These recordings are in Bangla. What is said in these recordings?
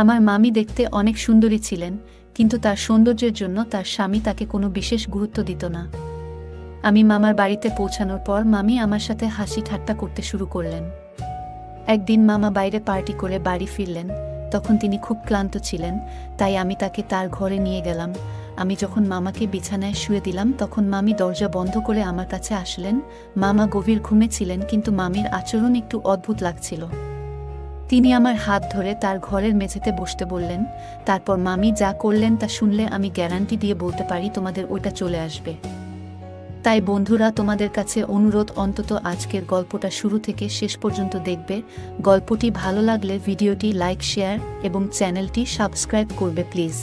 আমার মামি দেখতে অনেক সুন্দরী ছিলেন, কিন্তু তার সৌন্দর্যের জন্য তার স্বামী তাকে কোনো বিশেষ গুরুত্ব দিত না। আমি মামার বাড়িতে পৌঁছানোর পর মামি আমার সাথে হাসি ঠাট্টা করতে শুরু করলেন। একদিন মামা বাইরে পার্টি করে বাড়ি ফিরলেন, তখন তিনি খুব ক্লান্ত ছিলেন, তাই আমি তাকে তার ঘরে নিয়ে গেলাম। আমি যখন মামাকে বিছানায় শুয়ে দিলাম, তখন মামি দরজা বন্ধ করে আমার কাছে আসলেন। মামা গভীর ঘুমে ছিলেন, কিন্তু মামির আচরণ একটু অদ্ভুত লাগছিল। তিনি আমার হাত ধরে তার ঘরের মেঝেতে বসতে বললেন, তারপর মামি যা করলেন তা শুনলে আমি গ্যারান্টি দিয়ে বলতে পারি তোমাদের ওইটা চলে আসবে। তাই বন্ধুরা, তোমাদের কাছে অনুরোধ অন্তত আজকের গল্পটা শুরু থেকে শেষ পর্যন্ত দেখবে। গল্পটি ভালো লাগলে ভিডিওটি লাইক, শেয়ার এবং চ্যানেলটি সাবস্ক্রাইব করবে প্লিজ।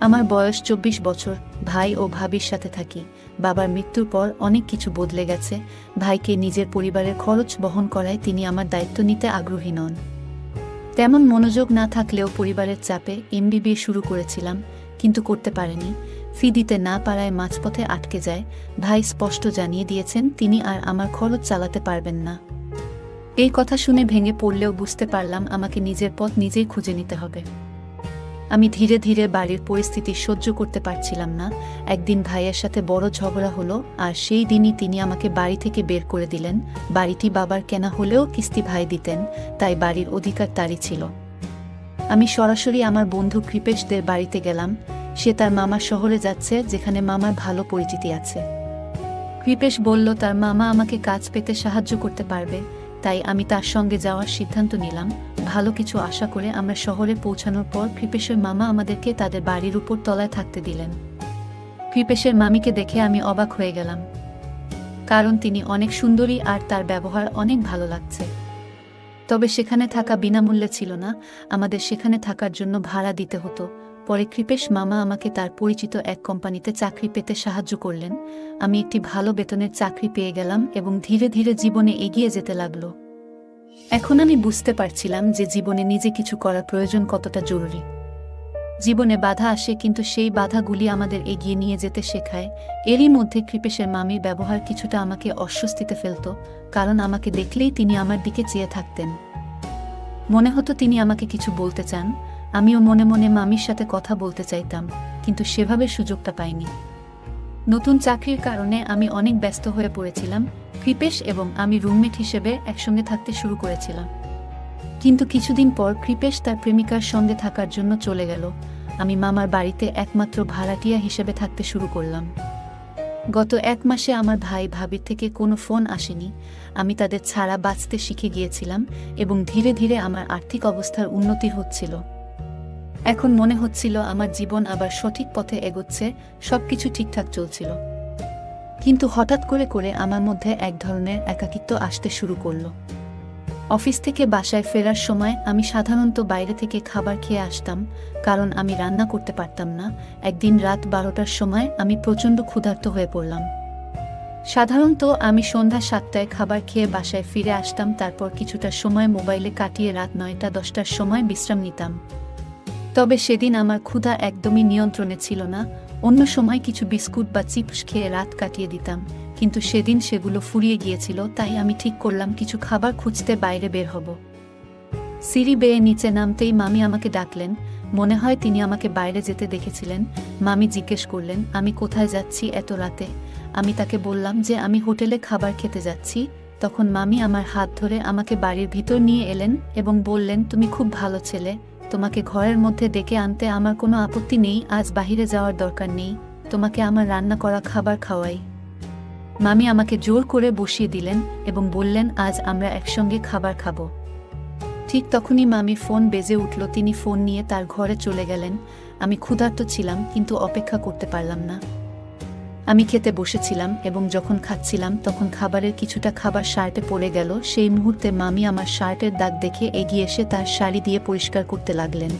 আমার বয়স চব্বিশ বছর, ভাই ও ভাবির সাথে থাকি। বাবার মৃত্যুর পর অনেক কিছু বদলে গেছে। ভাইকে নিজের পরিবারের খরচ বহন করায় তিনি আমার দায়িত্ব নিতে আগ্রহী নন। তেমন মনোযোগ না থাকলেও পরিবারের চাপে এমবিবিএ শুরু করেছিলাম, কিন্তু করতে পারেনি। ফি দিতে না পারায় মাঝপথে আটকে যায়। ভাই স্পষ্ট জানিয়ে দিয়েছেন, তিনি আর আমার খরচ চালাতে পারবেন না। এই কথা শুনে ভেঙে পড়লেও বুঝতে পারলাম আমাকে নিজের পথ নিজেই খুঁজে নিতে হবে। আমি ধীরে ধীরে বাড়ির পরিস্থিতি সহ্য করতে পারছিলাম না। একদিন ভাইয়ের সাথে বড় ঝগড়া হলো, আর সেই দিনই তিনি আমাকে বাড়ি থেকে বের করে দিলেন। বাড়িটি বাবার কেনা হলেও কিস্তি ভাই দিতেন, তাই বাড়ির অধিকার তারই ছিল। আমি সরাসরি আমার বন্ধু কৃপেশদের বাড়িতে গেলাম। সে তার মামা শহরে যাচ্ছে, যেখানে মামার ভালো পরিচিতি আছে। কৃপেশ বলল, তার মামা আমাকে কাজ পেতে সাহায্য করতে পারবে। তাই আমি তার সঙ্গে যাওয়ার সিদ্ধান্ত নিলাম। ভালো কিছু আশা করে আমরা শহরে পৌঁছানোর পর কৃপেশের মামা আমাদেরকে তাদের বাড়ির উপর তলায় থাকতে দিলেন। কৃপেশের মামিকে দেখে আমি অবাক হয়ে গেলাম, কারণ তিনি অনেক সুন্দরী আর তার ব্যবহার অনেক ভালো লাগছে। তবে সেখানে থাকা বিনামূল্যে ছিল না, আমাদের সেখানে থাকার জন্য ভাড়া দিতে হতো। পরে কৃপেশ মামা আমাকে তার পরিচিত এক কোম্পানিতে চাকরি পেতে সাহায্য করলেন। আমি একটি ভালো বেতনের চাকরি পেয়ে গেলাম এবং ধীরে ধীরে জীবনে এগিয়ে যেতে লাগল। এখন আমি বুঝতে পারছিলাম যে জীবনে নিজে কিছু করার প্রয়োজন কতটা জরুরি। জীবনে বাধা আসে কিন্তু সেই বাধাগুলি আমাদের এগিয়ে নিয়ে যেতে শেখায়। এরই মধ্যে কৃপেশের মামির ব্যবহার কিছুটা আমাকে অস্বস্তিতে ফেলত, কারণ আমাকে দেখলেই তিনি আমার দিকে চেয়ে থাকতেন। মনে হতো তিনি আমাকে কিছু বলতে চান আমিও মনে মনে মামির সাথে কথা বলতে চাইতাম, কিন্তু সেভাবে সুযোগটা পাইনি। নতুন চাকরির কারণে আমি অনেক ব্যস্ত হয়ে পড়েছিলাম, কৃপেশ এবং আমি রুমমেট হিসেবে একসঙ্গে থাকতে শুরু করেছিলাম। কিন্তু কিছুদিন পর কৃপেশ তার প্রেমিকার সঙ্গে থাকার জন্য চলে গেল। আমি মামার বাড়িতে একমাত্র ভাড়াটিয়া হিসেবে থাকতে শুরু করলাম। গত এক মাসে আমার ভাই ভাবির থেকে কোনো ফোন আসেনি। আমি তাদের ছাড়া বাঁচতে শিখে গিয়েছিলাম এবং ধীরে ধীরে আমার আর্থিক অবস্থার উন্নতি হচ্ছিল। এখন মনে হচ্ছিল আমার জীবন আবার সঠিক পথে এগোচ্ছে সব কিছু ঠিকঠাক চলছিল। কিন্তু হঠাৎ করে করে আমার মধ্যে এক ধরনের একাকিত্ব আসতে শুরু করল। অফিস থেকে বাসায় ফেরার সময় আমি সাধারণত বাইরে থেকে খাবার খেয়ে আসতাম, কারণ আমি রান্না করতে পারতাম না। একদিন রাত বারোটার সময় আমি প্রচণ্ড ক্ষুধার্ত হয়ে পড়লাম। সাধারণত আমি সন্ধ্যা সাতটায় খাবার খেয়ে বাসায় ফিরে আসতাম, তারপর কিছুটা সময় মোবাইলে কাটিয়ে রাত নয়টা দশটার সময় বিশ্রাম নিতাম। তবে সেদিন আমার ক্ষুধা একদমই নিয়ন্ত্রণে ছিল না। অন্য সময় কিছু বিস্কুট বা চিপস খেয়ে রাত কাটিয়ে দিতাম। কিন্তু সেদিন সেগুলো ফুরিয়ে গিয়েছিল, তাই আমি ঠিক করলাম কিছু খাবার খুঁজতে বাইরে বের হব। সিঁড়ি বেয়ে নিচে নামতেই মামি আমাকে ডাকলেন। মনে হয় তিনি আমাকে বাইরে যেতে দেখেছিলেন। মামি জিজ্ঞেস করলেন, আমি কোথায় যাচ্ছি এত রাতে? আমি তাকে বললাম যে, আমি হোটেলে খাবার খেতে যাচ্ছি। তখন মামি আমার হাত ধরে আমাকে বাড়ির ভিতর নিয়ে এলেন এবং বললেন, তুমি খুব ভালো ছেলে। তোমাকে ঘরের মধ্যে ডেকে আনতে আমার কোনো আপত্তি নেই, আজ বাহিরে যাওয়ার দরকার নেই। তোমাকে আমার রান্না করা খাবার খাওয়াই। মামি আমাকে জোর করে বসিয়ে দিলেন এবং বললেন, আজ আমরা একসঙ্গে খাবার খাব। ঠিক তখনই মামি ফোন বেজে উঠল। তিনি ফোন নিয়ে তার ঘরে চলে গেলেন। আমি ক্ষুধার্ত ছিলাম, কিন্তু অপেক্ষা করতে পারলাম না। আমি খেতে বসেছিলাম এবং যখন খাচ্ছিলাম, তখন খাবারের কিছুটা খাবার শার্টে পড়ে গেল। সেই মুহূর্তে মামি আমার শার্টের দাগ দেখে এগিয়ে এসে তার শাড়ি দিয়ে পরিষ্কার করতে লাগলেন।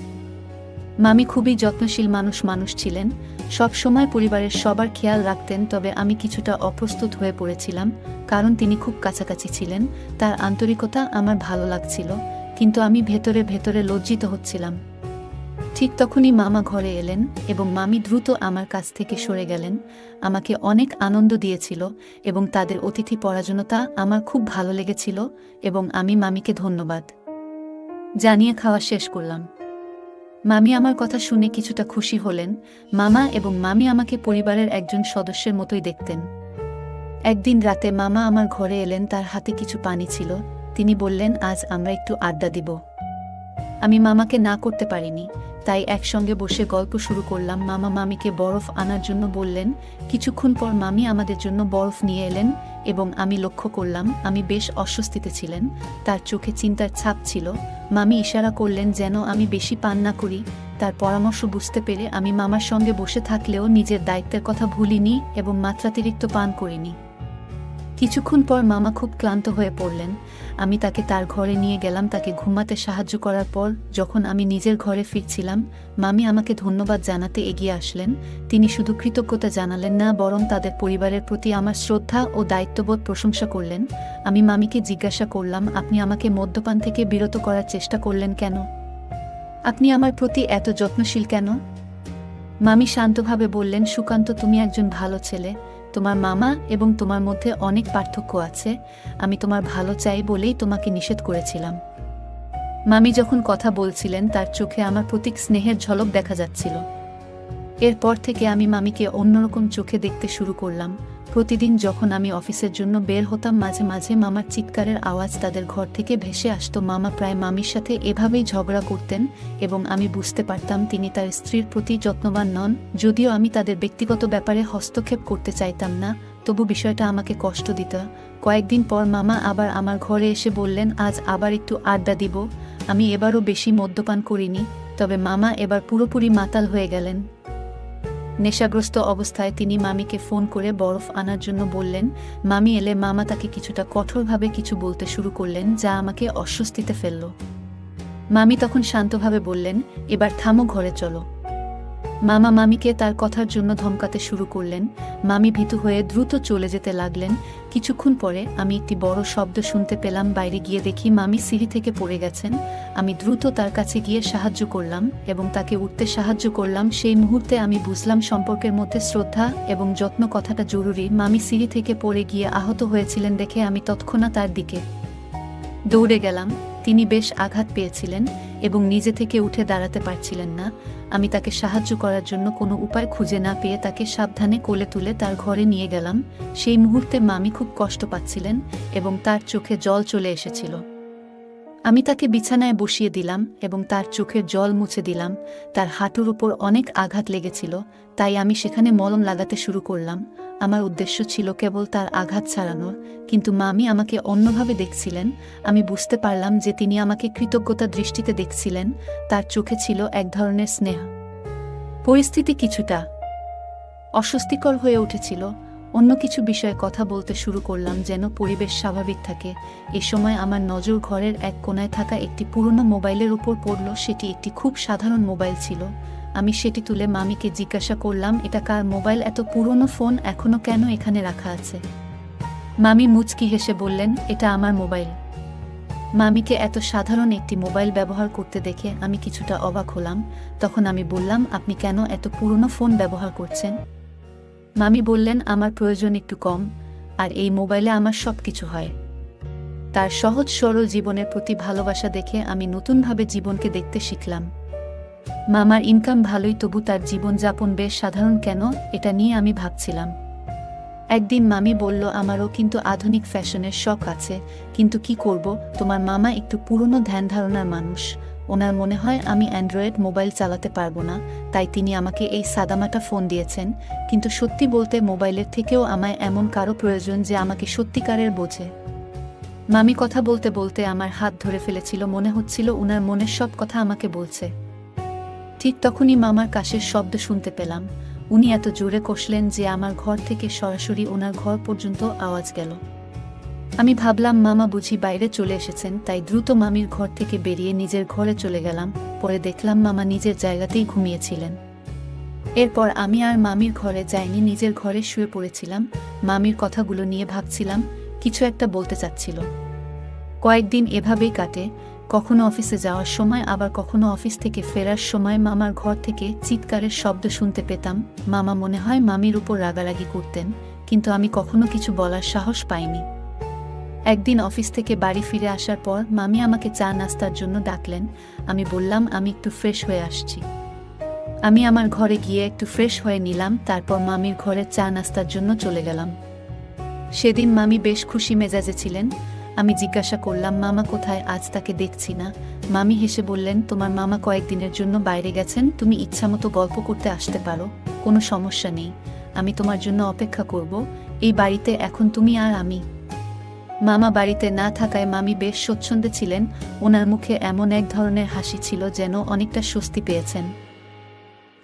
মামি খুবই যত্নশীল মানুষ মানুষ ছিলেন। সব সময় পরিবারের সবার খেয়াল রাখতেন, তবে আমি কিছুটা অপ্রস্তুত হয়ে পড়েছিলাম, কারণ তিনি খুব কাছাকাছি ছিলেন। তার আন্তরিকতা আমার ভালো লাগছিল, কিন্তু আমি ভেতরে ভেতরে লজ্জিত হচ্ছিলাম। ঠিক তখনই মামা ঘরে এলেন এবং মামি দ্রুত আমার কাছ থেকে সরে গেলেন। আমাকে অনেক আনন্দ দিয়েছিল এবং তাদের অতিথি পরাজনতা আমার খুব ভালো লেগেছিল এবং আমি মামিকে ধন্যবাদ। জানিয়ে খাওয়া শেষ করলাম। মামি আমার কথা শুনে কিছুটা খুশি হলেন। মামা এবং মামি আমাকে পরিবারের একজন সদস্যের মতোই দেখতেন। একদিন রাতে মামা আমার ঘরে এলেন, তার হাতে কিছু পানি ছিল। তিনি বললেন, আজ আমরা একটু আড্ডা দিব। আমি মামাকে না করতে পারিনি। তাই একসঙ্গে বসে গল্প শুরু করলাম। মামা মামিকে বরফ আনার জন্য বললেন, কিছুক্ষণ পর মামি আমাদের জন্য বরফ নিয়ে এলেন এবং আমি লক্ষ্য করলাম, আমি বেশ অস্বস্তিতে ছিলেন। তার চোখে চিন্তার ছাপ ছিল। মামি ইশারা করলেন, যেন আমি বেশি পান না করি। তার পরামর্শ বুঝতে পেরে আমি মামার সঙ্গে বসে থাকলেও নিজের দায়িত্বের কথা ভুলিনি এবং মাত্রাতিরিক্ত পান করিনি। কিছুক্ষণ পর মামা খুব ক্লান্ত হয়ে পড়লেন। আমি তাকে তার ঘরে নিয়ে গেলাম, তাকে ঘুমাতে সাহায্য করার পর যখন আমি নিজের ঘরে ফিরছিলাম, মামি আমাকে ধন্যবাদ জানাতে এগিয়ে আসলেন। তিনি শুধু কৃতজ্ঞতা জানালেন না, বরং তাদের পরিবারের প্রতি আমার শ্রদ্ধা ও দায়িত্ববোধ প্রশংসা করলেন। আমি মামিকে জিজ্ঞাসা করলাম, আপনি আমাকে মদ্যপান থেকে বিরত করার চেষ্টা করলেন কেন? আপনি আমার প্রতি এত যত্নশীল কেন? মামি শান্তভাবে বললেন, সুকান্ত, তুমি একজন ভালো ছেলে। তোমার মামা এবং তোমার মধ্যে অনেক পার্থক্য আছে, আমি তোমার ভালো চাই বলেই তোমাকে নিষেধ করেছিলাম। মামি যখন কথা বলছিলেন, তার চোখে আমার প্রতীক স্নেহের ঝলক দেখা যাচ্ছিল। এরপর থেকে আমি মামিকে অন্যরকম চোখে দেখতে শুরু করলাম। প্রতিদিন যখন আমি অফিসের জন্য বের হতাম, মাঝে মাঝে মামার চিৎকারের আওয়াজ তাদের ঘর থেকে ভেসে আসতো। মামা প্রায় মামির সাথে এভাবেই ঝগড়া করতেন এবং আমি বুঝতে পারতাম তিনি তার স্ত্রীর প্রতি যত্নবান নন। যদিও আমি তাদের ব্যক্তিগত ব্যাপারে হস্তক্ষেপ করতে চাইতাম না, তবু বিষয়টা আমাকে কষ্ট দিত। কয়েকদিন পর মামা আবার আমার ঘরে এসে বললেন, আজ আবার একটু আড্ডা দিব। আমি এবারও বেশি মদ্যপান করিনি। তবে মামা এবার পুরোপুরি মাতাল হয়ে গেলেন। নেশাগ্রস্ত অবস্থায় তিনি মামিকে ফোন করে বরফ আনার জন্য বললেন, মামি এলে মামা তাকে কিছুটা কঠোরভাবে কিছু বলতে শুরু করলেন, যা আমাকে অস্বস্তিতে ফেলল। মামি তখন শান্তভাবে বললেন, এবার থামো, ঘরে চলো। মামা মামিকে তার কথার জন্য ধমকাতে শুরু করলেন। মামি ভীতু হয়ে দ্রুত চলে যেতে লাগলেন। কিছুক্ষণ পরে আমি একটি বড় শব্দ শুনতে পেলাম, বাইরে গিয়ে দেখি মামি সিঁড়ি থেকে পড়ে গেছেন। আমি দ্রুত তার কাছে গিয়ে সাহায্য করলাম এবং তাকে উঠতে সাহায্য করলাম। সেই মুহূর্তে আমি বুঝলাম সম্পর্কের মধ্যে শ্রদ্ধা এবং যত্ন কথাটা জরুরি। মামি সিঁড়ি থেকে পড়ে গিয়ে আহত হয়েছিলেন দেখে আমি তৎক্ষণাৎ তার দিকে দৌড়ে গেলাম। তিনি বেশ আঘাত পেয়েছিলেন এবং নিজে থেকে উঠে দাঁড়াতে পারছিলেন না। আমি তাকে সাহায্য করার জন্য কোনো উপায় খুঁজে না পেয়ে তাকে সাবধানে কোলে তুলে তার ঘরে নিয়ে গেলাম। সেই মুহূর্তে মামি খুব কষ্ট পাচ্ছিলেন এবং তার চোখে জল চলে এসেছিল। আমি তাকে বিছানায় বসিয়ে দিলাম এবং তার চোখের জল মুছে দিলাম। তার হাঁটুর উপর অনেক আঘাত লেগেছিল, তাই আমি সেখানে মলম লাগাতে শুরু করলাম। আমার উদ্দেশ্য ছিল কেবল তার আঘাত ছাড়ানোর, কিন্তু মামি আমাকে অন্যভাবে দেখছিলেন। আমি বুঝতে পারলাম যে তিনি আমাকে কৃতজ্ঞতা দৃষ্টিতে দেখছিলেন। তার চোখে ছিল এক ধরনের স্নেহ। পরিস্থিতি কিছুটা অস্বস্তিকর হয়ে উঠেছিল। অন্য কিছু বিষয়ে কথা বলতে শুরু করলাম যেন পরিবেশ স্বাভাবিক থাকে। এ সময় আমার নজর ঘরের এক কোনায় থাকা একটি পুরনো মোবাইলের উপর পড়ল, সেটি একটি খুব সাধারণ মোবাইল ছিল। আমি সেটি তুলে মামিকে জিজ্ঞাসা করলাম, এটা কার মোবাইল? এত পুরনো ফোন এখনও কেন এখানে রাখা আছে? মামি মুচকি হেসে বললেন, এটা আমার মোবাইল। মামিকে এত সাধারণ একটি মোবাইল ব্যবহার করতে দেখে আমি কিছুটা অবাক হলাম। তখন আমি বললাম, আপনি কেন এত পুরনো ফোন ব্যবহার করছেন? মামি বললেন, আমার প্রয়োজন একটু কম, আর এই মোবাইলে আমার সব কিছু হয়। তার সহজ সরল জীবনের প্রতি ভালোবাসা দেখে আমি নতুনভাবে জীবনকে দেখতে শিখলাম। মামার ইনকাম ভালোই, তবু তার জীবনযাপন বেশ সাধারণ কেন, এটা নিয়ে আমি ভাবছিলাম। একদিন মামি বলল, আমারও কিন্তু আধুনিক ফ্যাশনের শখ আছে, কিন্তু কি করব? তোমার মামা একটু পুরনো ধ্যান ধারণার মানুষ। ওনার মনে হয় আমি অ্যান্ড্রয়েড মোবাইল চালাতে পারব না, তাই তিনি আমাকে এই সাদামাটা ফোন দিয়েছেন। কিন্তু সত্যি বলতে মোবাইলের থেকেও আমায় এমন কারও প্রয়োজন যে আমাকে সত্যিকারের বোঝে। মামি কথা বলতে বলতে আমার হাত ধরে ফেলেছিল, মনে হচ্ছিল ওনার মনের সব কথা আমাকে বলছে। ঠিক তখনই মামার কাশের শব্দ শুনতে পেলাম। উনি এত জোরে কষলেন যে আমার ঘর থেকে সরাসরি ওনার ঘর পর্যন্ত আওয়াজ গেল। আমি ভাবলাম মামা বুঝি বাইরে চলে এসেছেন, তাই দ্রুত মামির ঘর থেকে বেরিয়ে নিজের ঘরে চলে গেলাম। পরে দেখলাম মামা নিজের জায়গাতেই ঘুমিয়েছিলেন। এরপর আমি আর মামির ঘরে যাইনি, নিজের ঘরে শুয়ে পড়েছিলাম। মামির কথাগুলো নিয়ে ভাবছিলাম, কিছু একটা বলতে চাচ্ছিল। কয়েকদিন এভাবেই কাটে, কখনো অফিসে যাওয়ার সময়, আবার কখনো অফিস থেকে ফেরার সময় মামার ঘর থেকে চিৎকারের শব্দ শুনতে পেতাম। মামা মনে হয় মামির উপর রাগারাগি করতেন, কিন্তু আমি কখনো কিছু বলার সাহস পাইনি। একদিন অফিস থেকে বাড়ি ফিরে আসার পর মামি আমাকে চা নাস্তার জন্য ডাকলেন। আমি বললাম, আমি একটু ফ্রেশ হয়ে আসছি। আমি আমার ঘরে গিয়ে একটু ফ্রেশ হয়ে নিলাম, তারপর মামির ঘরে চা নাস্তার জন্য চলে গেলাম। সেদিন মামি বেশ খুশি মেজাজে ছিলেন। আমি জিজ্ঞাসা করলাম, মামা কোথায়? আজ তাকে দেখছি না। মামি হেসে বললেন, তোমার মামা কয়েকদিনের জন্য বাইরে গেছেন। তুমি ইচ্ছামতো গল্প করতে আসতে পারো। কোনো সমস্যা নেই। আমি তোমার জন্য অপেক্ষা করব। এই বাড়িতে এখন তুমি আর আমি। মামা বাড়িতে না থাকায় মামি বেশ স্বচ্ছন্দে ছিলেন। ওনার মুখে এমন এক ধরনের হাসি ছিল যেন অনেকটা স্বস্তি পেয়েছেন।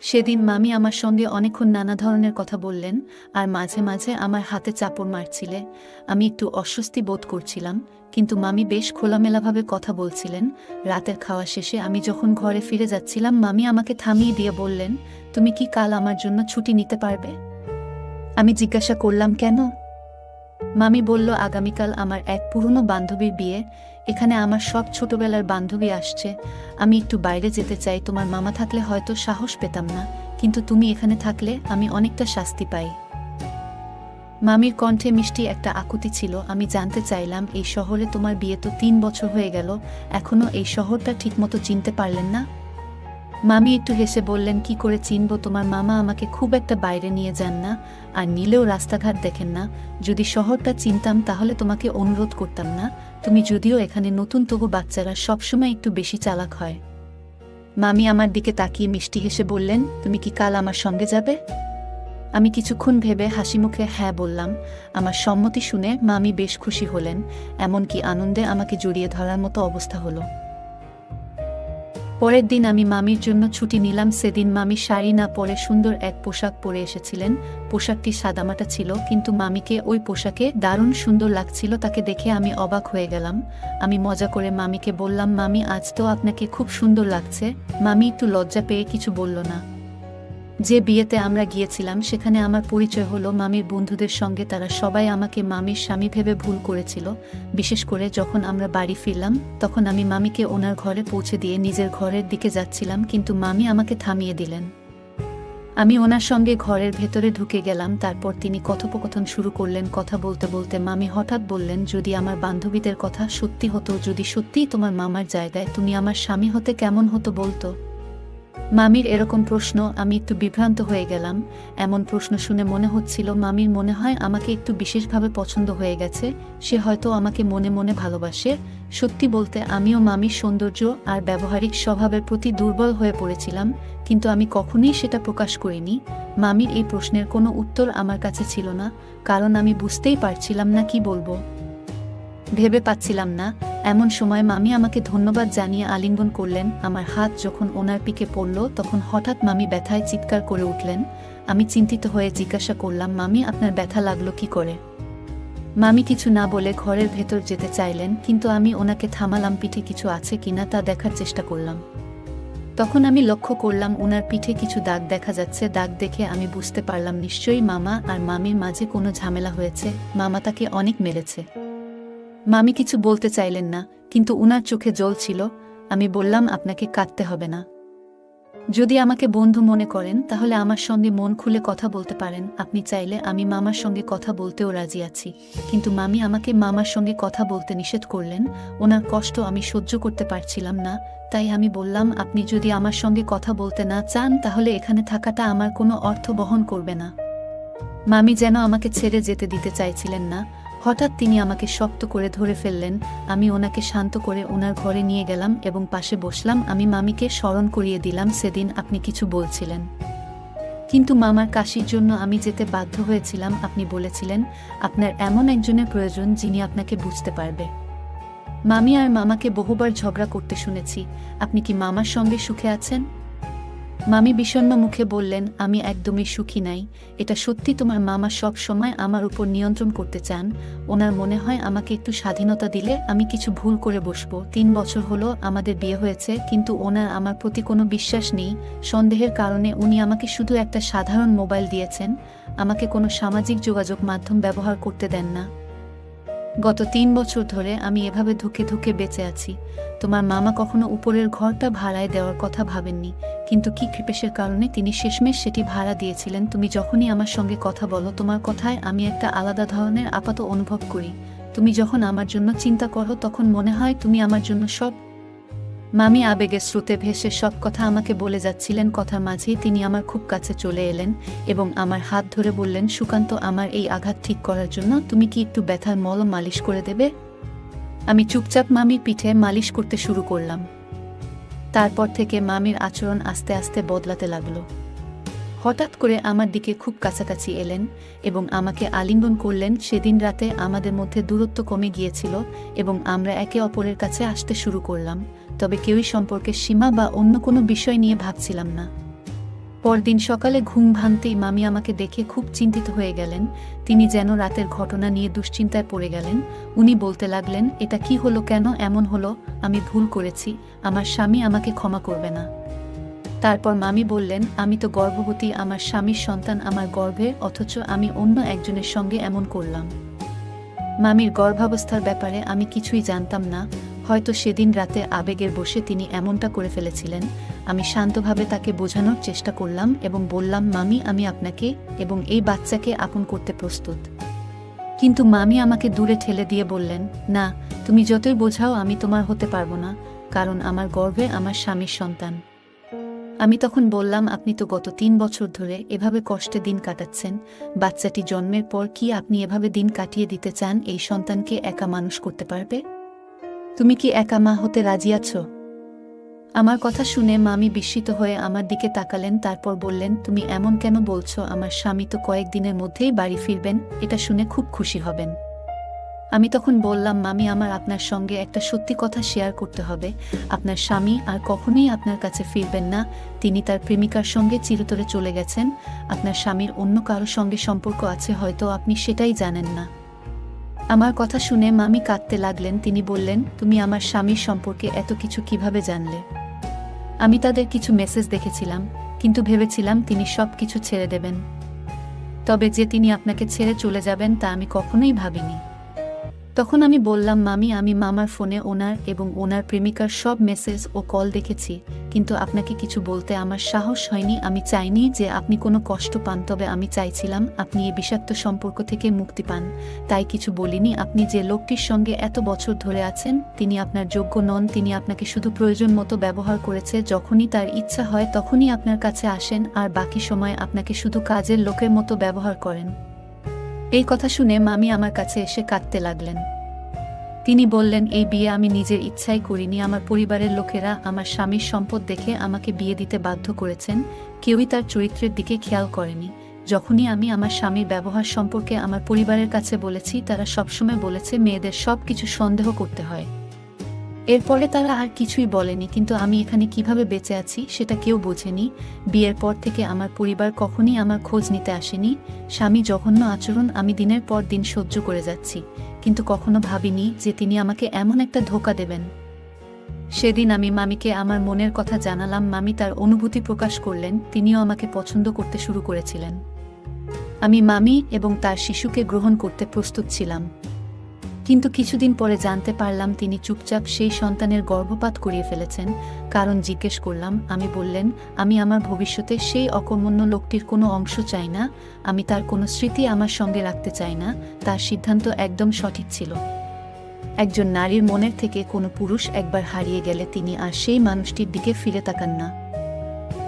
সেদিন মামি আমার সঙ্গে অনেকক্ষণ নানা ধরনের কথা বললেন আর মাঝে মাঝে আমার হাতে চাপড় মারছিলে। আমি একটু অস্বস্তি বোধ করছিলাম, কিন্তু মামি বেশ খোলামেলাভাবে কথা বলছিলেন। রাতের খাওয়া শেষে আমি যখন ঘরে ফিরে যাচ্ছিলাম, মামি আমাকে থামিয়ে দিয়ে বললেন, তুমি কি কাল আমার জন্য ছুটি নিতে পারবে? আমি জিজ্ঞাসা করলাম, কেন? মামি বলল, আগামীকাল আমার এক পুরনো বান্ধবীর বিয়ে। এখানে আমার সব ছোটবেলার বান্ধবী আসছে। আমি একটু বাইরে যেতে চাই। তোমার মামা থাকলে হয়তো সাহস পেতাম না। কিন্তু তুমি এখানে থাকলে আমি অনেকটা শাস্তি পাই। মামির কণ্ঠে মিষ্টি একটা আকুতি ছিল। আমি জানতে চাইলাম, এই শহরে তোমার বিয়ে তো তিন বছর হয়ে গেল। এখনও এই শহরটা ঠিকমতো চিনতে পারলেন না? মামি একটু হেসে বললেন, কি করে চিনব তোমার মামা? আমাকে খুব একটা বাইরে নিয়ে যান না। আর নিলেও রাস্তাঘাট দেখেন না। যদি শহরটা চিনতাম, তাহলে তোমাকে অনুরোধ করতাম না। তুমি যদিও এখানে নতুন, তবু বাচ্চারা সবসময় একটু বেশি চালাক হয়। মামি আমার দিকে তাকিয়ে মিষ্টি হেসে বললেন, তুমি কি কাল আমার সঙ্গে যাবে? আমি কিছুক্ষণ ভেবে হাসি মুখে হ্যাঁ বললাম। আমার সম্মতি শুনে মামি বেশ খুশি হলেন। এমনকি আনন্দে আমাকে জড়িয়ে ধরার মতো অবস্থা হলো। পরের দিন আমি মামির জন্য ছুটি নিলাম। সেদিন মামি শাড়ি না পরে সুন্দর এক পোশাক পরে এসেছিলেন। পোশাকটি সাদামাটা ছিল, কিন্তু মামিকে ওই পোশাকে দারুণ সুন্দর লাগছিল তাকে দেখে আমি অবাক হয়ে গেলাম। আমি মজা করে মামিকে বললাম, মামি, আজ তো আপনাকে খুব সুন্দর লাগছে। মামি একটু লজ্জা পেয়ে কিছু বলল না। যে বিয়েতে আমরা গিয়েছিলাম, সেখানে আমার পরিচয় হলো মামির বন্ধুদের সঙ্গে তারা সবাই আমাকে মামির স্বামী ভেবে ভুল করেছিল। বিশেষ করে যখন আমরা বাড়ি ফিরলাম, তখন আমি মামিকে ওনার ঘরে পৌঁছে দিয়ে নিজের ঘরের দিকে যাচ্ছিলাম, কিন্তু মামি আমাকে থামিয়ে দিলেন। আমি ওনার সঙ্গে ঘরের ভেতরে ঢুকে গেলাম, তারপর তিনি কথোপকথন শুরু করলেন, কথা বলতে বলতে মামি হঠাৎ বললেন, যদি আমার বান্ধবীদের কথা সত্যি হতো, যদি সত্যিই তোমার মামার জায়গায় তুমি আমার স্বামী হতে কেমন হতো বলতো? মামির এরকম প্রশ্ন, আমি একটু বিভ্রান্ত হয়ে গেলাম। এমন প্রশ্ন শুনে মনে হচ্ছিল, মামির মনে হয় আমাকে একটু বিশেষভাবে পছন্দ হয়ে গেছে, সে হয়তো আমাকে মনে মনে ভালোবাসে। সত্যি বলতে, আমিও মামির সৌন্দর্য আর ব্যবহারিক স্বভাবের প্রতি দুর্বল হয়ে পড়েছিলাম, কিন্তু আমি কখনোই সেটা প্রকাশ করিনি। মামির এই প্রশ্নের কোনো উত্তর আমার কাছে ছিল না, কারণ আমি বুঝতেই পারছিলাম না কি বলব। ভেবে পাচ্ছিলাম না। এমন সময় মামি আমাকে ধন্যবাদ জানিয়ে আলিঙ্গন করলেন। আমার হাত যখন ওনার পিকে পড়ল, তখন হঠাৎ মামি ব্যথায় চিৎকার করে উঠলেন। আমি চিন্তিত হয়ে জিজ্ঞাসা করলাম, মামি, আপনার ব্যথা লাগল কি করে? মামি কিছু না বলে ঘরের ভেতর যেতে চাইলেন, কিন্তু আমি ওনাকে থামালাম, পিঠে কিছু আছে কিনা তা দেখার চেষ্টা করলাম। তখন আমি লক্ষ্য করলাম, ওনার পিঠে কিছু দাগ দেখা যাচ্ছে। দাগ দেখে আমি বুঝতে পারলাম, নিশ্চয়ই মামা আর মামির মাঝে কোনো ঝামেলা হয়েছে। মামা তাকে অনেক মেরেছে। মামি কিছু বলতে চাইলেন না, কিন্তু উনার চোখে জল ছিল, আমি বললাম, আপনাকে কাঁদতে হবে না। যদি আমাকে বন্ধু মনে করেন, তাহলে আমার সঙ্গে মন খুলে কথা বলতে পারেন। আপনি চাইলে আমি মামার সঙ্গে কথা বলতেও রাজি আছি। কিন্তু মামি আমাকে মামার সঙ্গে কথা বলতে নিষেধ করলেন। ওনার কষ্ট আমি সহ্য করতে পারছিলাম না। তাই আমি বললাম, আপনি যদি আমার সঙ্গে কথা বলতে না চান, তাহলে এখানে থাকাটা আমার কোনো অর্থ বহন করবে না। মামি যেন আমাকে ছেড়ে যেতে দিতে চাইছিলেন না। হঠাৎ তিনি আমাকে শক্ত করে ধরে ফেললেন, আমি ওনাকে শান্ত করে ওনার ঘরে নিয়ে গেলাম এবং পাশে বসলাম, আমি মামিকে স্মরণ করিয়ে দিলাম, সেদিন আপনি কিছু বলছিলেন। কিন্তু মামার কাশির জন্য আমি যেতে বাধ্য হয়েছিলাম, আপনি বলেছিলেন, আপনার এমন একজনের প্রয়োজন যিনি আপনাকে বুঝতে পারবে। মামি আর মামাকে বহুবার ঝগড়া করতে শুনেছি। আপনি কি মামার সঙ্গে সুখে আছেন? মামি বিষণ্ণ মুখে বললেন, আমি একদমই সুখী নাই। এটা সত্যি তোমার মামা সব সময় আমার উপর নিয়ন্ত্রণ করতে চান। ওনার মনে হয় আমাকে একটু স্বাধীনতা দিলে আমি কিছু ভুল করে বসবো। তিন বছর হলো আমাদের বিয়ে হয়েছে, কিন্তু ওনার আমার প্রতি কোনো বিশ্বাস নেই। সন্দেহের কারণে উনি আমাকে শুধু একটা সাধারণ মোবাইল দিয়েছেন। আমাকে কোনো সামাজিক যোগাযোগ মাধ্যম ব্যবহার করতে দেন না। গত তিন বছর ধরে আমি এভাবে ধুকে ধুকে বেঁচে আছি। তোমার মামা কখনো উপরের ঘরটা ভাড়ায় দেওয়ার কথা ভাবেননি, কিন্তু কি কৃপেশের কারণে তিনি শেষমেশ সেটি ভাড়া দিয়েছিলেন? তুমি যখনই আমার সঙ্গে কথা বলো, তোমার কথায় আমি একটা আলাদা ধরনের আপাত অনুভব করি। তুমি যখন আমার জন্য চিন্তা করো, তখন মনে হয় তুমি আমার জন্য সব মামি আবেগের স্রোতে ভেসে সব কথা আমাকে বলে যাচ্ছিলেন কথার মাঝেই তিনি আমার খুব কাছে চলে এলেন এবং আমার হাত ধরে বললেন, সুকান্ত, আমার এই আঘাত ঠিক করার জন্য তুমি কি একটু ব্যথার মলম মালিশ করে দেবে? আমি চুপচাপ মামির পিঠে মালিশ করতে শুরু করলাম। তারপর থেকে মামির আচরণ আস্তে আস্তে বদলাতে লাগল। হঠাৎ করে আমার দিকে খুব কাছাকাছি এলেন এবং আমাকে আলিঙ্গন করলেন। সেদিন রাতে আমাদের মধ্যে দূরত্ব কমে গিয়েছিল এবং আমরা একে অপরের কাছে আসতে শুরু করলাম। তবে কেউই সম্পর্কে সীমা বা অন্য কোনো বিষয় নিয়ে ভাবছিলাম না। পরদিন সকালে ঘুম ভাঙতেই মামি আমাকে দেখে খুব চিন্তিত হয়ে গেলেন। তিনি যেন রাতের ঘটনা নিয়ে দুশ্চিন্তায় পড়ে গেলেন। উনি বলতে লাগলেন, এটা কি হলো কেন? এমন হলো? আমি ভুল করেছি। আমার স্বামী আমাকে ক্ষমা করবে না। তারপর মামি বললেন, আমি তো গর্ভবতী, আমার স্বামীর সন্তান আমার গর্ভে, অথচ আমি অন্য একজনের সঙ্গে এমন করলাম। মামির গর্ভাবস্থার ব্যাপারে আমি কিছুই জানতাম না। হয়তো সেদিন রাতে আবেগের বসে তিনি এমনটা করে ফেলেছিলেন, আমি শান্তভাবে তাকে বোঝানোর চেষ্টা করলাম এবং বললাম, মামি, আমি আপনাকে এবং এই বাচ্চাকে আপন করতে প্রস্তুত। কিন্তু মামি আমাকে দূরে ঠেলে দিয়ে বললেন, না, তুমি যতই বোঝাও আমি তোমার হতে পারব না, কারণ আমার গর্বে আমার স্বামীর সন্তান। আমি তখন বললাম, আপনি তো গত তিন বছর ধরে এভাবে কষ্টে দিন কাটাচ্ছেন, বাচ্চাটি জন্মের পর কি আপনি এভাবে দিন কাটিয়ে দিতে চান এই সন্তানকে একা মানুষ করতে পারবে? তুমি কি একা মা হতে রাজি আছো? আমার কথা শুনে মামি বিস্মিত হয়ে আমার দিকে তাকালেন, তারপর বললেন, তুমি এমন কেন বলছো? আমার স্বামী তো কয়েকদিনের মধ্যেই বাড়ি ফিরবেন, এটা শুনে খুব খুশি হবেন। আমি তখন বললাম, মামি, আমার আপনার সঙ্গে একটা সত্যি কথা শেয়ার করতে হবে। আপনার স্বামী আর কখনোই আপনার কাছে ফিরবেন না। তিনি তার প্রেমিকার সঙ্গে চিরতরে চলে গেছেন। আপনার স্বামীর অন্য কারও সঙ্গে সম্পর্ক আছে, হয়তো আপনি সেটাই জানেন না। আমার কথা শুনে মামি কাঁদতে লাগলেন। তিনি বললেন, তুমি আমার স্বামীর সম্পর্কে এত কিছু কীভাবে জানলে? আমি তাদের কিছু মেসেজ দেখেছিলাম, কিন্তু ভেবেছিলাম তিনি সব কিছু ছেড়ে দেবেন। তবে যে তিনি আপনাকে ছেড়ে চলে যাবেন তা আমি কখনোই ভাবিনি। তখন আমি বললাম, মামি, আমি মামার ফোনে ওনার এবং ওনার প্রেমিকার সব মেসেজ ও কল দেখেছি, কিন্তু আপনাকে কিছু বলতে আমার সাহস হয়নি। আমি চাইনি যে আপনি কোনো কষ্ট পান, তবে আমি চাইছিলাম আপনি এই বিষাক্ত সম্পর্ক থেকে মুক্তি পান। তাই কিছু বলিনি। আপনি যে লোকটির সঙ্গে এত বছর ধরে আছেন, তিনি আপনার যোগ্য নন, তিনি আপনাকে শুধু প্রয়োজন মতো ব্যবহার করেছে। যখনই তার ইচ্ছা হয়, তখনই আপনার কাছে আসেন, আর বাকি সময় আপনাকে শুধু কাজের লোকের মতো ব্যবহার করেন। এই কথা শুনে মামি আমার কাছে এসে কাঁদতে লাগলেন। তিনি বললেন, এই বিয়ে আমি নিজের ইচ্ছাই করিনি। আমার পরিবারের লোকেরা আমার স্বামীর সম্পদ দেখে আমাকে বিয়ে দিতে বাধ্য করেছেন। কেউই তার চরিত্রের দিকে খেয়াল করেনি। যখনই আমি আমার স্বামীর ব্যবহার সম্পর্কে আমার পরিবারের কাছে বলেছি, তারা সবসময় বলেছে, মেয়েদের সব কিছু সন্দেহ করতে হয়। এরপরে তারা আর কিছুই বলেনি, কিন্তু আমি এখানে কীভাবে বেঁচে আছি সেটা কেউ বোঝেনি। বিয়ের পর থেকে আমার পরিবার কখনই আমার খোঁজ নিতে আসেনি। স্বামী জঘন্য আচরণ আমি দিনের পর দিন সহ্য করে যাচ্ছি, কিন্তু কখনো ভাবিনি যে তিনি আমাকে এমন একটা ধোকা দেবেন। সেদিন আমি মামিকে আমার মনের কথা জানালাম, মামি তার অনুভূতি প্রকাশ করলেন, তিনিও আমাকে পছন্দ করতে শুরু করেছিলেন। আমি মামি এবং তার শিশুকে গ্রহণ করতে প্রস্তুত ছিলাম। কিন্তু কিছুদিন পরে জানতে পারলাম তিনি চুপচাপ সেই সন্তানের গর্ভপাত করিয়ে ফেলেছেন। কারণ জিজ্ঞেস করলাম, আমি বললেন, আমি আমার ভবিষ্যতে সেই অকর্মণ্য লোকটির কোনো অংশ চাই না। আমি তার কোনো স্মৃতি আমার সঙ্গে রাখতে চাই না। তার সিদ্ধান্ত একদম সঠিক ছিল। একজন নারীর মনের থেকে কোনো পুরুষ একবার হারিয়ে গেলে তিনি আর সেই মানুষটির দিকে ফিরে তাকান না।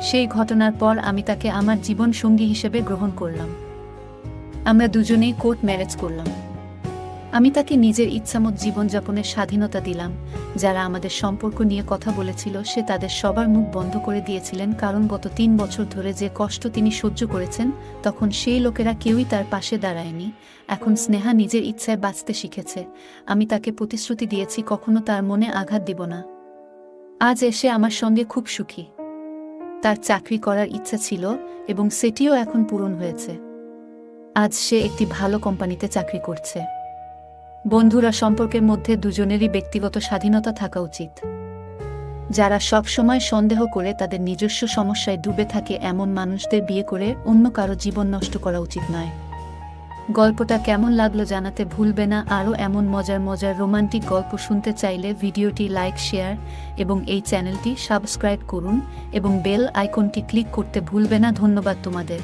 সেই ঘটনার পর আমি তাকে আমার জীবন সঙ্গী হিসেবে গ্রহণ করলাম। আমরা দুজনেই কোর্ট ম্যারেজ করলাম। আমি তাকে নিজের ইচ্ছামত জীবনযাপনের স্বাধীনতা দিলাম। যারা আমাদের সম্পর্ক নিয়ে কথা বলেছিল, সে তাদের সবার মুখ বন্ধ করে দিয়েছিলেন, কারণ গত তিন বছর ধরে যে কষ্ট তিনি সহ্য করেছেন, তখন সেই লোকেরা কেউই তার পাশে দাঁড়ায়নি। এখন স্নেহা নিজের ইচ্ছায় বাঁচতে শিখেছে। আমি তাকে প্রতিশ্রুতি দিয়েছি, কখনো তার মনে আঘাত দিব না। আজ এসে আমার সঙ্গে খুব সুখী। তার চাকরি করার ইচ্ছা ছিল এবং সেটিও এখন পূরণ হয়েছে। আজ সে একটি ভালো কোম্পানিতে চাকরি করছে। বন্ধুরা সম্পর্কের মধ্যে দুজনেরই ব্যক্তিগত স্বাধীনতা থাকা উচিত। যারা সব সময় সন্দেহ করে তাদের নিজস্ব সমস্যায় ডুবে থাকে এমন মানুষদের বিয়ে করে অন্য কারও জীবন নষ্ট করা উচিত নয়। গল্পটা কেমন লাগল জানাতে ভুলবে না। আরও এমন মজার মজার রোমান্টিক গল্প শুনতে চাইলে ভিডিওটি লাইক, শেয়ার এবং এই চ্যানেলটি সাবস্ক্রাইব করুন এবং বেল আইকনটি ক্লিক করতে ভুলবে না। ধন্যবাদ তোমাদের।